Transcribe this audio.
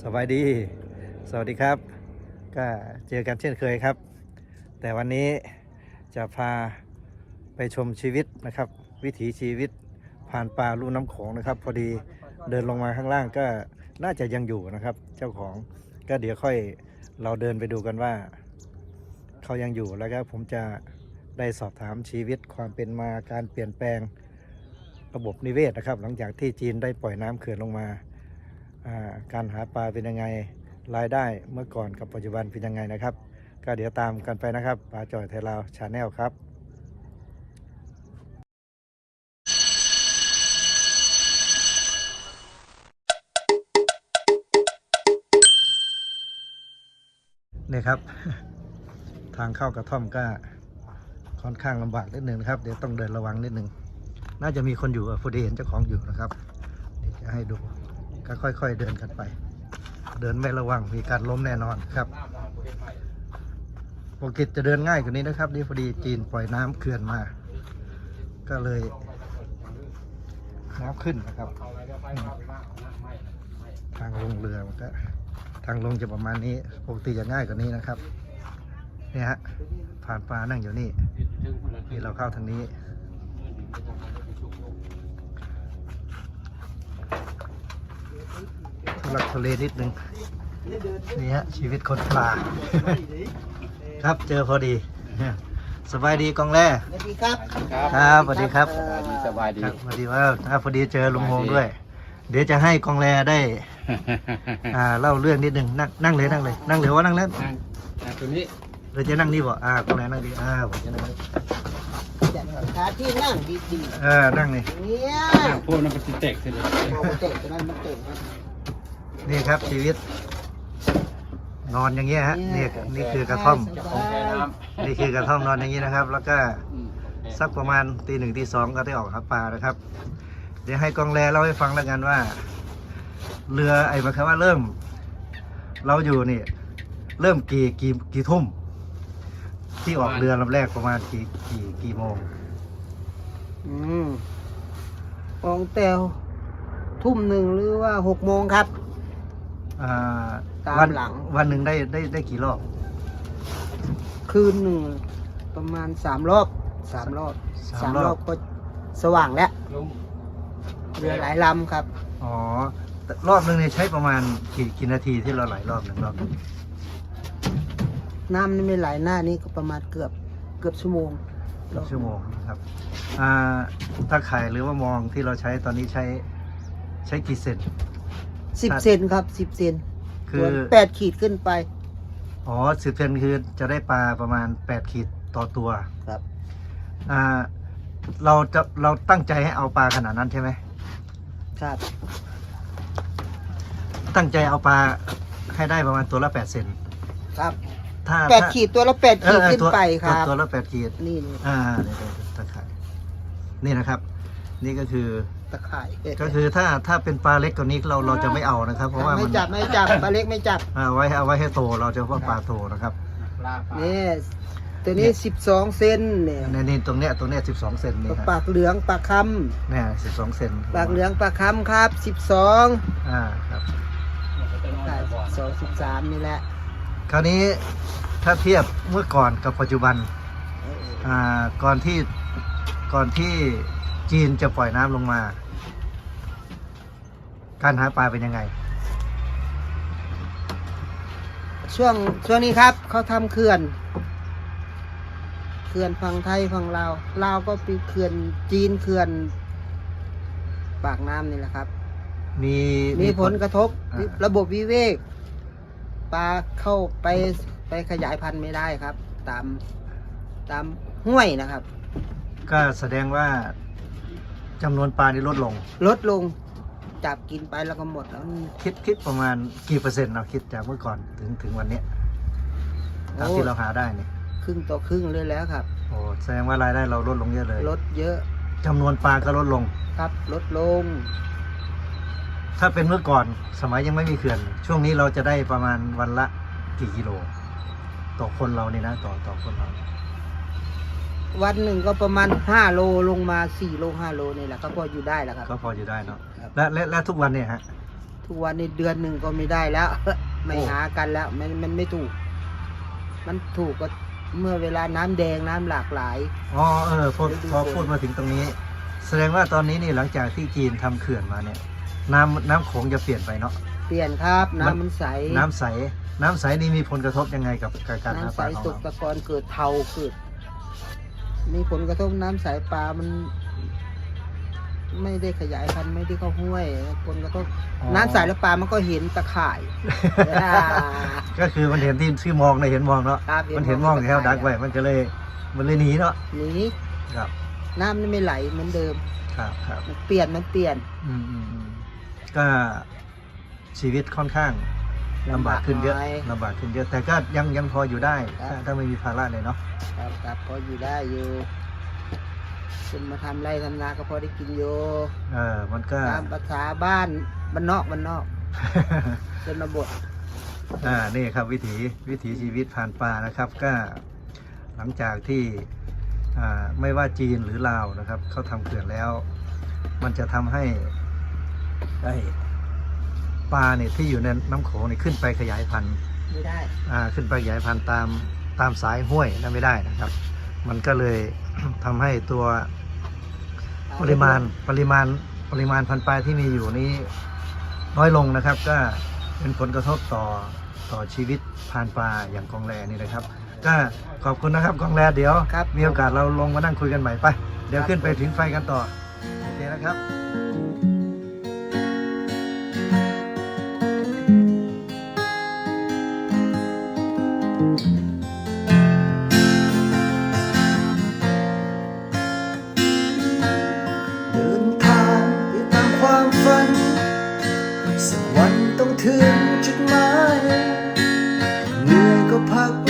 สวัสดี สวัสดีครับ ก็เจอกันเช่นเคยครับ แต่วันนี้จะพาไปชมชีวิตนะครับ วิถีชีวิตผ่านป่าลุ่น้ำโขงนะครับ พอดีเดินลงมาข้างล่างก็น่าจะยังอยู่นะครับ เจ้าของก็เดี๋ยวค่อยเราเดินไปดูกันว่า เขายังอยู่แล้วก็ผมจะได้สอบถามชีวิตความเป็นมาการเปลี่ยนแปลงระบบนิเวศนะครับ หลังจากที่จีนได้ปล่อยน้ำเขื่อนลงมา การหาปลาเป็นยังไงรายได้เมื่อก่อนกับปัจจุบันเป็นยังไงนะครับ ก็เดี๋ยวตามกันไปนะครับปลาจอยไทยลาวชาแนลครับนี่ครับ ทางเข้ากระท่อมก็ค่อนข้างลำบากนิดหนึ่งนะครับ เดี๋ยวต้องเดินระวังนิดหนึ่งน่าจะมีคนอยู่พอดีเห็นเจ้าของอยู่นะครับ เดี๋ยวจะให้ดู ก็ค่อยๆเดินกันไป เดินไม่ระวังมีการล้มแน่นอนครับปกติจะเดินง่ายกว่านี้นะครับนี่พอดีจีนปล่อยน้ำเขื่อนมา ก็เลย น้ำขึ้นนะครับ ทางลงเรือมันก็ทางลงจะประมาณนี้ปกติจะง่ายกว่านี้นะครับเนี่ยฮะผ่านปลานั่งอยู่นี่นี่เราเข้าทางนี้ ลักทุเลนิดนึงนี่ฮะชีวิตคนปลา ครับเจอพอดี สบายดีกองแร่สวัสดีครับ ครับสวัสดีครับเอ่อสบายดีครับสวัสดีว่าอ่าพอดีเจอลุงโฮงด้วย เดี๋ยวจะให้กองแรได้อ่าเล่าเรื่องนิดนึงนั่งนั่งเลยนั่งเลยนั่งเลยว่านั่งเล่นนั่งนั่งตัวนี้เราจะนั่งนี่บ่อ่ากองแรนั่งดีอ่าผมจะนั่งนี่จะหาที่นั่งดีเออนั่งนี่ๆเนี่ยนั่งพวกนั้นมันจะเตกใช่ไหมโอ้เตะตรงนั้นมันเตะครับ นี่ครับชีวิต นอนอย่างเงี้ยฮะนี่นี่คือกระท่อมเจ้าของแค่น้ำนี่คือกระท่อมนอนอย่างนี้นะครับ แล้วก็อืมสักประมาณตีหนึ่งตีสองก็ได้ออกหาปลานะครับ เดี๋ยวให้กองแรเล่าให้ฟังแล้วกันว่า เรือไอ้หมายความว่าเริ่ม เราอยู่นี่ เริ่มกี่กี่กี่ทุ่ม ที่ออกเรือลำแรกประมาณกี่กี่กี่โมงอืมอองแตวทุ่มหนึ่งหรือว่าหกโมงครับ อ่าตามวันหลัง วันหนึ่งได้ได้ได้กี่รอบคืนหนึ่งประมาณสามรอบสามรอบสามสามรอบรอบก็สว่างแล้วลุงเรือหลายลำครับอ๋อแต่รอบหนึ่งเนี่ยใช้ประมาณกี่กี่นาทีที่เราไหลรอบหนึ่งรอบหนึ่งน้ำนี่ไม่ไหลหน้านี้ก็ประมาณเกือบเกือบชั่วโมงเกือบชั่วโมงนะครับอ่าตาข่ายหรือว่ามองที่เราใช้ตอนนี้ใช้ใช้กี่เซน สิบเซนครับสิบเซนคือส่วนแปดขีดขึ้นไป อ๋อสิบเซนคือจะได้ปลาประมาณแปดขีดต่อตัวครับ อ่า เราจะเราตั้งใจให้เอาปลาขนาดนั้นใช่ไหมครับ ตั้งใจเอาปลาให้ได้ประมาณตัวละแปดเซนครับ ถ้าแปดถ้าขีดตัวละแปดเอขีอดเออขึ้นตัวไปครับ ตัวละแปดขีด นี่นี่อ่าเดี๋ยวเดี๋ยวตะข่ายนี่นะครับ นี่ก็คือ ตะข่ายเอ๊ะก็คือถ้าถ้าเป็นปลาเล็กกว่านี้เราเราจะไม่เอานะครับ เพราะว่าไม่มันจับไม่จับปลาเล็กไม่จับอ่าไว้เอาไว้ให้โตเราจะว่าปลาโตนะครับลาปลานี่ตัวนี้สิบสองเซนเนี่ยในนี่ตรงเนี้ยตรงเนี้ยสิบสองเซนนี่ครับปากเหลืองปากคเนี่ยสิบสองเซนำปากเหลืองปากคำครับสิบสองอ่าครับสองสิบสามนี่แหละคราวนี้ถ้าเทียบเมื่อก่อนกับปัจจุบันเอออ่าก่อนที่ก่อนที่ จีนจะปล่อยน้ำลงมา การหาปลาเป็นยังไง ช่วงช่วงนี้ครับ เขาทำเขื่อนเขื่อนฝั่งไทยฝั่งลาวลาวก็ปีเขื่อนจีนเขื่อน ปากน้ำนี่แหละครับ มีมีผลกระทบอ่าระบบวิเวกปลาเข้าไปไปขยายพันธุ์ไม่ได้ครับ ตามตามห้วยนะครับ ก็แสดงว่า จำนวนปลานี่ลดลง ลดลง จับกินไปแล้วก็หมดแล้วคิดคิดประมาณกี่เปอร์เซ็นต์เราคิดจากเมื่อก่อนถึงถึงวันเนี้ยตามโอ้ที่เราหาได้เนี่ยครึ่งต่อครึ่งเลยแล้วครับ โอ้แสดงว่ารายได้เราลดลงเยอะเลยลดเยอะจำนวนปลาก็ลดลง ครับลดลง ถ้าเป็นเมื่อก่อนสมัยยังไม่มีเขื่อน ช่วงนี้เราจะได้ประมาณวันละกี่กิโล ต่อคนเราเนี่ยนะ ต่อต่อคนเรา วันหนึ่งก็ประมาณห้าโลลงมาสี่โลห้าโลนี่แหละก็พออยู่ได้แล้วครับ ก็พออยู่ได้เนาะครับ และและและทุกวันเนี่ยฮะ ทุกวันนี้เดือนหนึ่งก็ไม่ได้แล้ว ไม่โอ้หากันแล้วมันมันไม่ถูก มันถูกก็เมื่อเวลาน้ำแดงน้ำหลากหลาย อ๋อเออพอเดี๋ยวดูพอก่อนพูดมาถึงตรงนี้ แสดงว่าตอนนี้นี่หลังจากที่จีนทำเขื่อนมาเนี่ย น้ำน้ำโขงจะเปลี่ยนไปเนาะ เปลี่ยนครับมันน้ำมันใสน้ำใส น้ำใสนี่มีผลกระทบยังไงกับกับการหาน้ำปใสลาของตกเราตะกอนเกิดเทาเกิด มีผลกระทบน้ำใสปลา มัน ไม่ได้ขยายพันธุ์ไม่ได้เข้าห้วย ผลกระทบอ๋อ น้ำใสแล้วปลามันก็เห็นตะข่ายอ่า ก็คือมันเห็นที่ที่มองในเห็นมองเนาะครับมันเห็นมองอยู่แล้วดักไว้มันก็เลยมันเลยหนีเนาะหนีครับน้ำมันไม่ไหลเหมือนเดิม ครับครับมันเปลี่ยนมันเปลี่ยน อืมอืมอืมก็ชีวิตค่อนข้าง ลำบากขึ้นเยอะลำบากหน่อยลำบากขึ้นเยอะแต่ก็ยังยังพออยู่ได้ครับ ถ้าถ้าไม่มีภาระเลยเนาะครับครับพออยู่ได้อยู่คุณมาทำไรทำนาก็พอได้กินอยู่เออมันก็ ตามภาษาบ้านบ้านนอกบ้านนอกชนบทอ่านี่ครับวิถีวิถีชีวิตผ่านป่านะครับก็หลังจากที่อ่าไม่ว่าจีนหรือลาวนะครับเขาทำเขื่อนแล้ว มันจะทำให้ไอ้ ปลาเนี่ยที่อยู่ในน้ำโขงเนี่ยขึ้นไปขยายพันธุ์ไม่ได้อ่าขึ้นไปขยายพันธุ์ตามตามสายห้วยนั่นไม่ได้นะครับ มันก็เลยทำให้ตัวปริมาณปริมาณปริมาณพันธุ์ปลาที่มีอยู่นี้น้อยลงนะครับ ก็เป็นผลกระทบต่อต่อชีวิตพรานปลาอย่างกองแรนี่นะครับ ก็ขอบคุณนะครับกองแรเดี๋ยวครับมีโอกาสเราลงมานั่งคุยกันใหม่ไปเดี๋ยวขึ้นไปผิงไฟกันต่อโอเคนะครับ ถึงจุดหมายเหนื่อยก็พัก